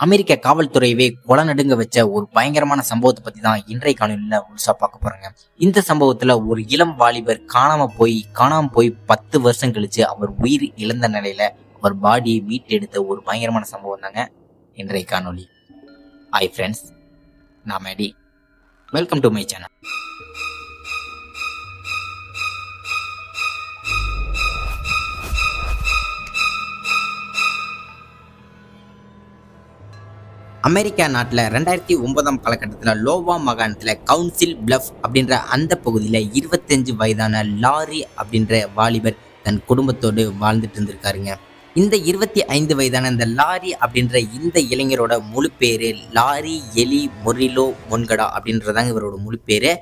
அமெரிக்க காவல்துறையவே கொலை நடுங்க வச்ச ஒரு பயங்கரமான சம்பவத்தை பத்தி தான் இன்றைய காலையில முழுசா பார்க்க போறாங்க. இந்த சம்பவத்துல ஒரு இளம் வாலிபர் காணாம போய் காணாம போய் பத்து வருஷம் கழிச்சு அவர் உயிர் இழந்த நிலையில அவர் பாடியை மீட்டெடுத்த ஒரு பயங்கரமான சம்பவம் தாங்க இன்றைய காணொலி ஹாய் ஃப்ரெண்ட்ஸ் நான் Maddy. Welcome to my channel America நாட்டில் ரெண்டாயிரத்தி ஒன்பதாம் காலகட்டத்தில் லோவா மாகாணத்தில் கவுன்சில் பிளஃப் அப்படின்ற அந்த பகுதியில் இருபத்தஞ்சு வயதான லாரி அப்படின்ற வாலிபர் தன் குடும்பத்தோடு வாழ்ந்துட்டு இருந்திருக்காருங்க. இந்த இருபத்தி ஐந்து வயதான இந்த லாரி அப்படின்ற இந்த இளைஞரோட முழு பேரு லாரி எலி மொரிலோ மொன்கடா அப்படின்றதாங்க இவரோட முழு பேரு.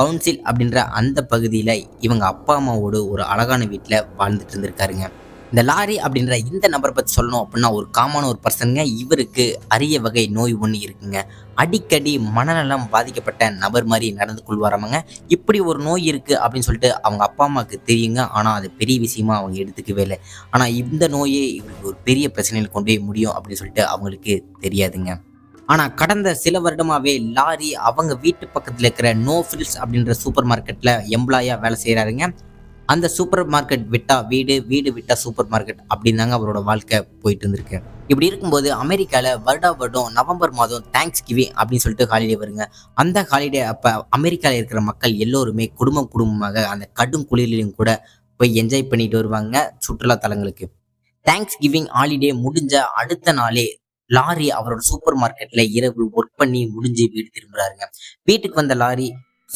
கவுன்சில் அப்படின்ற அந்த பகுதியில் இவங்க அப்பா அம்மாவோடு ஒரு அழகான வீட்டில் வாழ்ந்துட்டு இருந்திருக்காருங்க. இந்த லாரி அப்படின்ற இந்த நபரை பற்றி சொல்லணும் அப்படின்னா ஒரு காமான ஒரு பர்சனுங்க இவருக்கு அரிய வகை நோய் ஒன்று இருக்குங்க. அடிக்கடி மனநலம் பாதிக்கப்பட்ட நபர் மாதிரி நடந்து கொள்வாராமங்க. இப்படி ஒரு நோய் இருக்குது அப்படின்னு சொல்லிட்டு அவங்க அப்பா அம்மாவுக்கு தெரியுங்க. ஆனால் அது பெரிய விஷயமா அவங்க எடுத்துக்கவே இல்லை. ஆனால் இந்த நோயே இவருக்கு ஒரு பெரிய பிரச்சனையில் கொண்டு போய் முடியும் அப்படின்னு சொல்லிட்டு அவங்களுக்கு தெரியாதுங்க. ஆனால் கடந்த சில வருடமாகவே லாரி அவங்க வீட்டு பக்கத்தில் இருக்கிற நோ ஃபில்ஸ் அப்படின்ற சூப்பர் மார்க்கெட்டில் எம்ப்ளாயாக வேலை செய்கிறாருங்க அந்த சூப்பர் மார்க்கெட் விட்டா வீடு வீடு விட்டா சூப்பர் மார்க்கெட் அப்படின்னு தாங்க அவரோட வாழ்க்கை போயிட்டு இருந்திருக்கு. இப்படி இருக்கும்போது அமெரிக்காவில் வருடா வருடம் நவம்பர் மாதம் தேங்க்ஸ் கிவிங் அப்படின்னு சொல்லிட்டு ஹாலிடே வருங்க. அந்த ஹாலிடே அப்போ அமெரிக்காவில் இருக்கிற மக்கள் எல்லோருமே குடும்பம் குடும்பமாக அந்த கடும் குளிரிலையும் கூட போய் என்ஜாய் பண்ணிட்டு வருவாங்க சுற்றுலா தலங்களுக்கு. தேங்க்ஸ் கிவிங் ஹாலிடே முடிஞ்ச அடுத்த நாளே லாரி அவரோட சூப்பர் மார்க்கெட்ல இரவு ஒர்க் பண்ணி முடிஞ்சு வீடு திரும்புறாருங்க. வீட்டுக்கு வந்த லாரி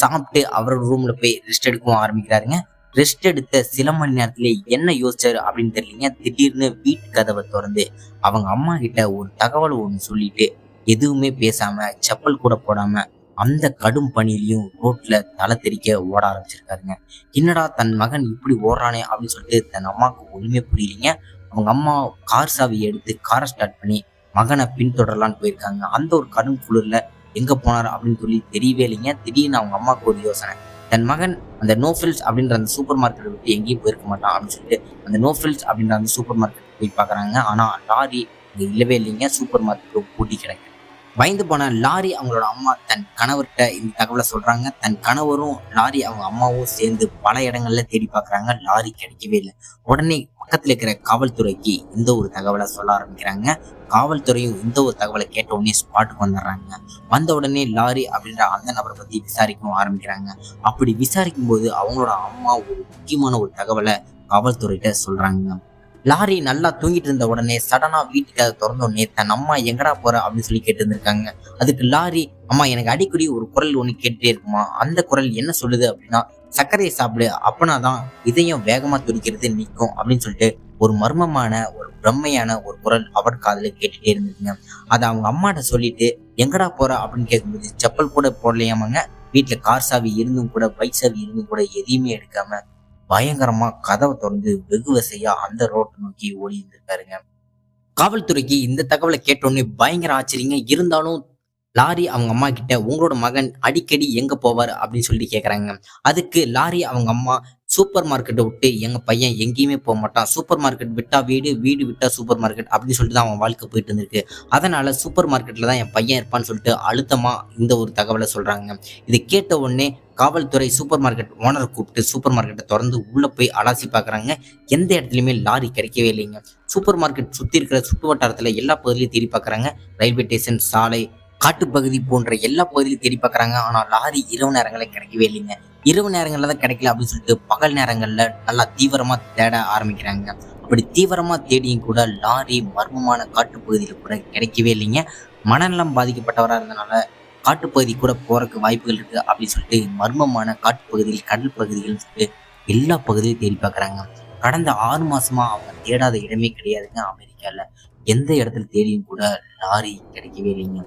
சாப்பிட்டு அவரோட ரூம்ல போய் ரெஸ்ட் எடுக்கவும் ஆரம்பிக்கிறாருங்க. ரெஸ்ட் எடுத்த சில மணி நேரத்திலே என்ன யோசிச்சாரு அப்படின்னு தெரியலீங்க. திடீர்னு வீட்டு கதவை திறந்து அவங்க அம்மா கிட்ட ஒரு தகவல் ஒன்று சொல்லிட்டு எதுவுமே பேசாம செப்பல் கூட போடாம அந்த கடும் பணியிலையும் ரோட்ல தலை தெறிக்க ஓட ஆரம்பிச்சிருக்காருங்க. என்னடா தன் மகன் இப்படி ஓடுறானே அப்படின்னு சொல்லிட்டு தன் அம்மாவுக்கு ஒண்ணுமே புரியலைங்க. அவங்க அம்மா கார் சாவியை எடுத்து காரை ஸ்டார்ட் பண்ணி மகனை பின்தொடரலான்னு போயிருக்காங்க. அந்த ஒரு கடும் குளிர்ல எங்க போனார் அப்படின்னு சொல்லி தெரியவே இல்லைங்க. திடீர்னு அவங்க அம்மாவுக்கு ஒரு யோசனை. தன் மகன் அந்த நோஃபில்ஸ் அப்படின்ற அந்த சூப்பர் மார்க்கெட்டை விட்டு எங்கேயும் போயிருக்க மாட்டான் அப்படின்னு சொல்லிட்டு அந்த நோஃபில்ஸ் அப்படின்ற அந்த சூப்பர் மார்க்கெட் போய் பார்க்குறாங்க. ஆனால் லாரி இங்கே இல்லவே இல்லைங்க. சூப்பர் மார்க்கெட் பூட்டி கிடக்கு பயந்து போன லாரி அவங்களோட அம்மா தன் கணவர்கிட்ட இந்த தகவலை சொல்றாங்க. தன் கணவரும் லாரி அவங்க அம்மாவும் சேர்ந்து பல இடங்கள்ல தேடி பார்க்கறாங்க. லாரி கிடைக்கவே இல்லை. உடனே பக்கத்துல இருக்கிற காவல்துறைக்கு இந்த ஒரு தகவலை சொல்ல ஆரம்பிக்கிறாங்க? காவல்துறையும் இந்த ஒரு தகவலை கேட்ட உடனே ஸ்பாட்டுக்கு வந்துடுறாங்க. வந்த உடனே லாரி அப்படின்ற அந்த நபரை பத்தி விசாரிக்கவும் ஆரம்பிக்கிறாங்க. அப்படி விசாரிக்கும் போது அவங்களோட அம்மா ஒரு முக்கியமான ஒரு தகவலை காவல்துறைகிட்ட சொல்றாங்க. லாரி நல்லா தூங்கிட்டு இருந்த உடனே சடனா வீட்டுக்கு திறந்த உடனே தன் அம்மா எங்கடா போற? அப்படின்னு சொல்லி கேட்டு இருந்திருக்காங்க அதுக்கு லாரி அம்மா எனக்கு அடிக்கடி ஒரு குரல் ஒன்று கேட்டுட்டே இருக்குமா? அந்த குரல் என்ன சொல்லுது? அப்படின்னா சர்க்கரையை சாப்பிடு அப்பனா தான் இதயம் வேகமா துடிக்கிறது நிற்கும் அப்படின்னு சொல்லிட்டு ஒரு மர்மமான ஒரு பிரம்மையான ஒரு குரல் அவர் காதல கேட்டுட்டே இருந்ததுங்க. அதை அவங்க அம்மாட்ட சொல்லிட்டு எங்கடா போற? அப்படின்னு கேட்கும்போது செப்பல் கூட போடலையாமாங்க? வீட்டுல கார் சாவி இருந்தும் கூட பைக் சாவி இருந்தும் கூட எதையுமே எடுக்காம பயங்கரமா கதவை திறந்து வெகு வசையா அந்த ரோட்டை நோக்கி ஓடி இருந்திருக்காருங்க காவல்துறைக்கு இந்த தகவலை கேட்டோன்னே பயங்கர ஆச்சரியங்க. இருந்தாலும் லாரி அவங்க அம்மா கிட்ட உங்களோட மகன் அடிக்கடி எங்க போவார்? அப்படின்னு சொல்லி கேட்குறாங்க அதுக்கு லாரி அவங்க அம்மா சூப்பர் மார்க்கெட்டை விட்டு எங்கள் பையன் எங்கேயுமே போக மாட்டான். சூப்பர் மார்க்கெட் விட்டால் வீடு வீடு விட்டால் சூப்பர் மார்க்கெட் அப்படின்னு சொல்லிட்டு தான் அவன் வாழ்க்கை போயிட்டு இருந்திருக்கு. அதனால் சூப்பர் மார்க்கெட்டில் தான் என் பையன் இருப்பான்னு சொல்லிட்டு அழுத்தமாக இந்த ஒரு தகவலை சொல்கிறாங்க இது கேட்ட உடனே காவல்துறை சூப்பர் மார்க்கெட் ஓனரை கூப்பிட்டு சூப்பர் மார்க்கெட்டை திறந்து உள்ளே போய் அலாசி பார்க்குறாங்க எந்த இடத்துலையுமே லாரி கிடைக்கவே இல்லைங்க. சூப்பர் மார்க்கெட் சுற்றி இருக்கிற சுற்று வட்டாரத்தில் எல்லா பகுதியிலையும் தேடி பார்க்குறாங்க ரயில்வே ஸ்டேஷன் சாலை காட்டுப்பகுதி போன்ற எல்லா பகுதியிலும் தேடி பார்க்குறாங்க. ஆனால் லாரி இரவு நேரங்களில் கிடைக்கவே இல்லைங்க. இரவு நேரங்களில் தான் கிடைக்கல அப்படின்னு சொல்லிட்டு பகல் நேரங்களில் நல்லா தீவிரமாக தேட ஆரம்பிக்கிறாங்க. அப்படி தீவிரமாக தேடியும் கூட லாரி மர்மமான காட்டுப்பகுதியில் கூட கிடைக்கவே இல்லைங்க. மனநலம் பாதிக்கப்பட்டவராக இருந்தனால காட்டுப்பகுதி கூட போகிறக்கு வாய்ப்புகள் இருக்குது அப்படின்னு சொல்லிட்டு மர்மமான காட்டுப்பகுதியில் கடல் பகுதிகள் சொல்லிட்டு எல்லா பகுதியிலும் தேடி பார்க்குறாங்க. கடந்த ஆறு மாசமா அவங்க தேடாத இடமே கிடையாதுங்க அமெரிக்காவில் எந்த இடத்துல தேடியும் கூட லாரி கிடைக்கவே இல்லைங்க.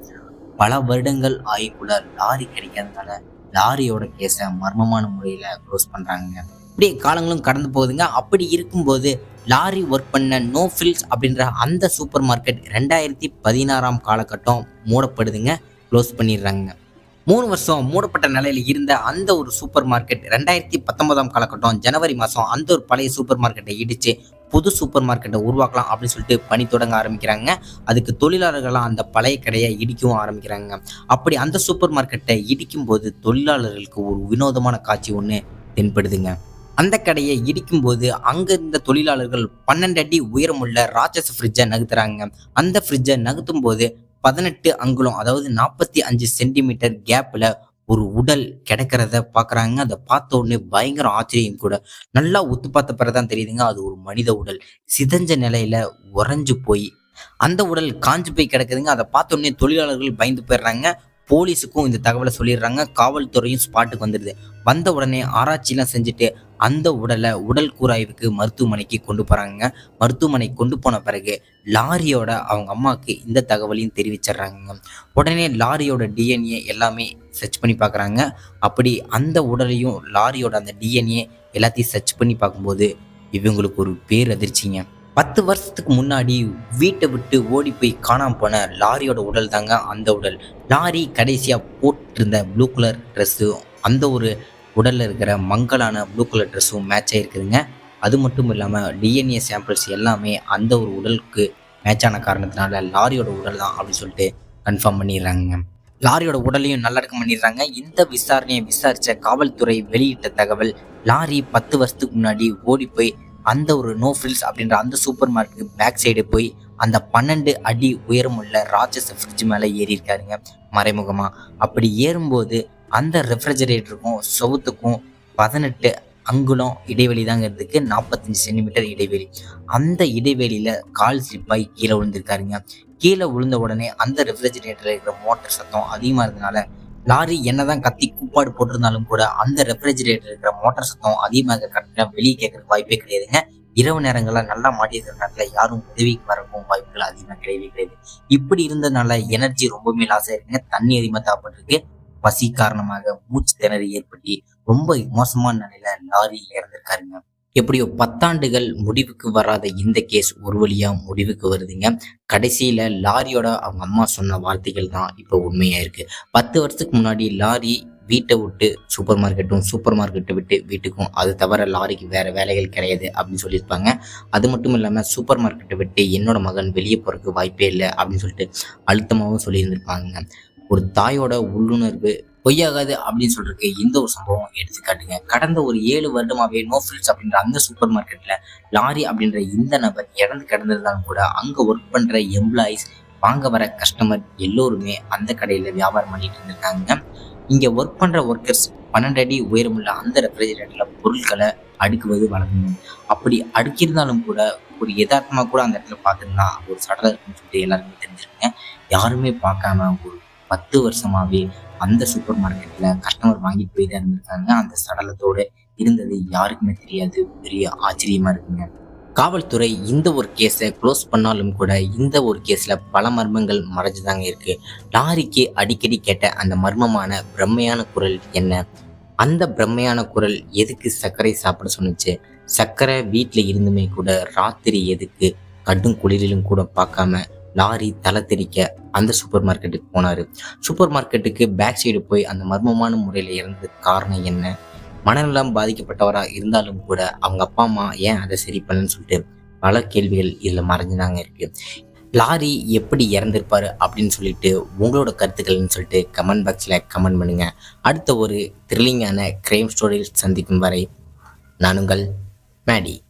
பல வருடங்கள் ஆகி கூட லாரி கிடைக்காதனால லாரியோட கேஸை மர்மமான முறையில் க்ளோஸ் பண்ணுறாங்க இப்படியே காலங்களும் கடந்து போகுதுங்க. அப்படி இருக்கும்போது லாரி ஒர்க் பண்ண நோ ஃபில்ஸ் அப்படின்ற அந்த சூப்பர் மார்க்கெட் ரெண்டாயிரத்தி பதினாறாம் காலகட்டம் மூடப்படுதுங்க. க்ளோஸ் பண்ணிடுறாங்க மூணு வருஷம் மூடப்பட்ட நிலையில் இருந்த அந்த ஒரு சூப்பர் மார்க்கெட் ரெண்டாயிரத்தி பத்தொன்பதாம் காலகட்டம் ஜனவரி மாதம் அந்த ஒரு பழைய சூப்பர் மார்க்கெட்டை இடித்து புது சூப்பர் மார்க்கெட்டை உருவாக்கலாம் அப்படின்னு சொல்லிட்டு பணி தொடங்க ஆரம்பிக்கிறாங்க. அதுக்கு தொழிலாளர்கள்லாம் அந்த பழைய கடையை இடிக்கவும் ஆரம்பிக்கிறாங்க. அப்படி அந்த சூப்பர் மார்க்கெட்டை இடிக்கும் போது தொழிலாளர்களுக்கு ஒரு வினோதமான காட்சி ஒன்று தென்படுதுங்க. அந்த கடையை இடிக்கும்போது அங்க இருந்த தொழிலாளர்கள் பன்னெண்டு அடி உயரமுள்ள ராட்சச ஃப்ரிட்ஜை நகர்த்துறாங்க. அந்த ஃப்ரிட்ஜை நகர்த்தும் போது பதினெட்டு அங்குலம் அதாவது நாற்பத்தி அஞ்சு சென்டிமீட்டர் கேப்பில் ஒரு உடல் கிடக்கிறத பார்க்குறாங்க அதை பார்த்த உடனே பயங்கர ஆச்சரியம் கூட. நல்லா ஒத்து பார்த்த பிறகுதான் தெரியுதுங்க அது ஒரு மனித உடல். சிதஞ்ச நிலையில் உறைஞ்சு போய் அந்த உடல் காஞ்சு போய் கிடக்குதுங்க. அதை பார்த்த உடனே தொழிலாளர்கள் பயந்து போயிடுறாங்க. போலீஸுக்கும் இந்த தகவலை சொல்லிடுறாங்க. காவல்துறையும் ஸ்பாட்டுக்கு வந்துடுது. வந்த உடனே ஆராய்ச்சிலாம் செஞ்சுட்டு அந்த உடலை உடல் கூராய்வுக்கு மருத்துவமனைக்கு கொண்டு போகிறாங்க மருத்துவமனை கொண்டு போன பிறகு லாரியோட அவங்க அம்மாவுக்கு இந்த தகவலையும் தெரிவிச்சிடுறாங்க உடனே லாரியோட டிஎன்ஏ எல்லாமே சர்ச் பண்ணி பார்க்குறாங்க. அப்படி அந்த உடலையும் லாரியோட அந்த டிஎன்ஏ எல்லாத்தையும் சர்ச் பண்ணி பார்க்கும்போது இவங்களுக்கு ஒரு பேர் அதிர்ச்சிங்க பத்து வருஷத்துக்கு முன்னாடி வீட்டை விட்டு ஓடி போய் காணாம போன லாரியோட உடல் தாங்க அந்த உடல். லாரி கடைசியாக போட்டிருந்த ப்ளூ கலர் ட்ரெஸ்ஸும் அந்த ஒரு உடலில் இருக்கிற மங்கலான ப்ளூ கலர் ட்ரெஸ்ஸும் மேட்ச் ஆகிருக்குதுங்க அது மட்டும் இல்லாமல் டிஎன்ஏ சாம்பிள்ஸ் எல்லாமே அந்த ஒரு உடலுக்கு மேட்ச் ஆன காரணத்தினால லாரியோட உடல் தான் அப்படின்னு சொல்லிட்டு கன்ஃபார்ம் பண்ணிடுறாங்க லாரியோட உடலையும் நல்லடக்கம் பண்ணிடுறாங்க. இந்த விசாரணையை விசாரித்த காவல்துறை வெளியிட்ட தகவல் லாரி பத்து வருஷத்துக்கு முன்னாடி ஓடி போய் அந்த ஒரு நோ ஃபில்ஸ் அப்படின்ற அந்த சூப்பர் மார்க்கெட் பேக் சைடு போய் அந்த பன்னெண்டு அடி உயரமுள்ள ராட்சச ஃப்ரிட்ஜ் மேலே ஏறி இருக்காருங்க மறைமுகமாக அப்படி ஏறும்போது அந்த ரெஃப்ரிஜரேட்டருக்கும் செவுத்துக்கும் பதினெட்டு அங்குலம் இடைவெளி தாங்க நாற்பத்தஞ்சு சென்டிமீட்டர் இடைவெளி. அந்த இடைவெளியில் கால் ஸ்லிப்பாகி கீழே விழுந்திருக்காருங்க. கீழே விழுந்த உடனே அந்த ரெஃப்ரிஜரேட்டரில் இருக்கிற மோட்டர் சத்தம் அதிகமாக இருந்தனால லாரி என்னதான் கத்தி கூப்பாடு போட்டிருந்தாலும் கூட அந்த ரெஃப்ரிஜரேட்டர் இருக்கிற மோட்டார் சத்தம் அதிகமாக கரெக்டாக வெளியே கேட்கறதுக்கு வாய்ப்பே கிடையாதுங்க. இரவு நேரங்களில் நல்லா மாட்டியிருக்கிற நேரத்தில் யாரும் உதவிக்கு வரவும் வாய்ப்புகள் அதிகமாக கிடையவே கிடையாது. இப்படி இருந்ததுனால எனர்ஜி ரொம்பவுமே லாஸ் ஆயிருக்குங்க. தண்ணி அதிகமாக தாப்பட்டிருக்கு பசி காரணமாக மூச்சு திணறி ஏற்பட்டு ரொம்ப மோசமான நிலையில லாரி இறந்திருக்காருங்க. எப்படியோ பத்தாண்டுகள் முடிவுக்கு வராத இந்த கேஸ் ஒரு வழியா முடிவுக்கு வருதுங்க. கடைசியில லாரியோட அவங்க அம்மா சொன்ன வார்த்தைகள் தான் இப்போ உண்மையா இருக்கு. பத்து வருஷத்துக்கு முன்னாடி லாரி வீட்டை விட்டு சூப்பர் மார்க்கெட்டும் சூப்பர் மார்க்கெட்டை விட்டு வீட்டுக்கும் அது தவிர லாரிக்கு வேற வேலைகள் கிடையாது அப்படின்னு சொல்லியிருப்பாங்க. அது மட்டும் இல்லாமல் சூப்பர் மார்க்கெட்டை விட்டு என்னோட மகன் வெளியே போறதுக்கு வாய்ப்பே இல்லை அப்படின்னு சொல்லிட்டு அழுத்தமாகவும் சொல்லியிருந்திருப்பாங்க. ஒரு தாயோட உள்ளுணர்வு பொய்யாகாது அப்படின்னு சொல்றதுக்கு இந்த ஒரு சம்பவம் எடுத்துக்காட்டுங்க. கடந்த ஒரு ஏழு வருடமாவே நோ ஃபில்ஸ் அப்படின்ற அந்த சூப்பர் மார்க்கெட்ல லாரி அப்படின்ற இந்த நபர் இறந்து கிடந்திருந்தாலும் கூட அங்க ஒர்க் பண்ற எம்ப்ளாயிஸ் வாங்க வர கஸ்டமர் எல்லோருமே அந்த கடையில வியாபாரம் பண்ணிட்டு இருந்திருக்காங்க. இங்க ஒர்க் பண்ற ஒர்க்கர்ஸ் பன்னெண்டு அடி உயரமுள்ள அந்த ரெஃப்ரிஜரேட்டர்ல பொருட்களை அடுக்குவது வழங்கணும் அப்படி அடுக்கியிருந்தாலும் கூட ஒரு யதார்த்தமா கூட அந்த இடத்துல பார்த்துருந்தா ஒரு சடலம் சொல்லிட்டு எல்லாருமே தெரிஞ்சிருக்குங்க. யாருமே பார்க்காம ஒரு பத்து வருஷமாவே அந்த சூப்பர் மார்க்கெட்ல கஸ்டமர் வாங்கிட்டு போய் தான் இருந்திருக்காங்க. அந்த சடலத்தோட இருந்தது யாருக்குமே தெரியாது. பெரிய ஆச்சரியமா இருக்குங்க. காவல்துறை இந்த ஒரு கேஸை க்ளோஸ் பண்ணாலும் கூட இந்த ஒரு கேஸில் பல மர்மங்கள் மறைஞ்சுதாங்க இருக்கு. லாரிக்கு அடிக்கடி கேட்ட அந்த மர்மமான பிரம்மையான குரல் என்ன? அந்த பிரம்மையான குரல் எதுக்கு சர்க்கரை சாப்பிட சொன்னுச்சு? சர்க்கரை வீட்டில் இருந்துமே கூட ராத்திரி எதுக்கு? கடும் குளிரிலும் கூட பார்க்காம லாரி தலை தெறிக்க அந்த சூப்பர் மார்க்கெட்டுக்கு போனார். சூப்பர் மார்க்கெட்டுக்கு பேக் சைடு போய் அந்த மர்மமான முறையில் இறந்ததுக்கு காரணம் என்ன? மனநலம் பாதிக்கப்பட்டவராக இருந்தாலும் கூட அவங்க அப்பா அம்மா ஏன் அதை சரி பண்ணலன்னு சொல்லிட்டு பல கேள்விகள் இதில் மறைஞ்சுதாங்க இருக்கு. லாரி எப்படி இறந்திருப்பாரு அப்படின்னு சொல்லிட்டு உங்களோட கருத்துக்கள்னு சொல்லிட்டு கமெண்ட் பாக்ஸில் கமெண்ட் பண்ணுங்கள் அடுத்த ஒரு த்ரில்லிங்கான கிரைம் ஸ்டோரியில் சந்திக்கும் வரை நான் உங்கள் மேடி.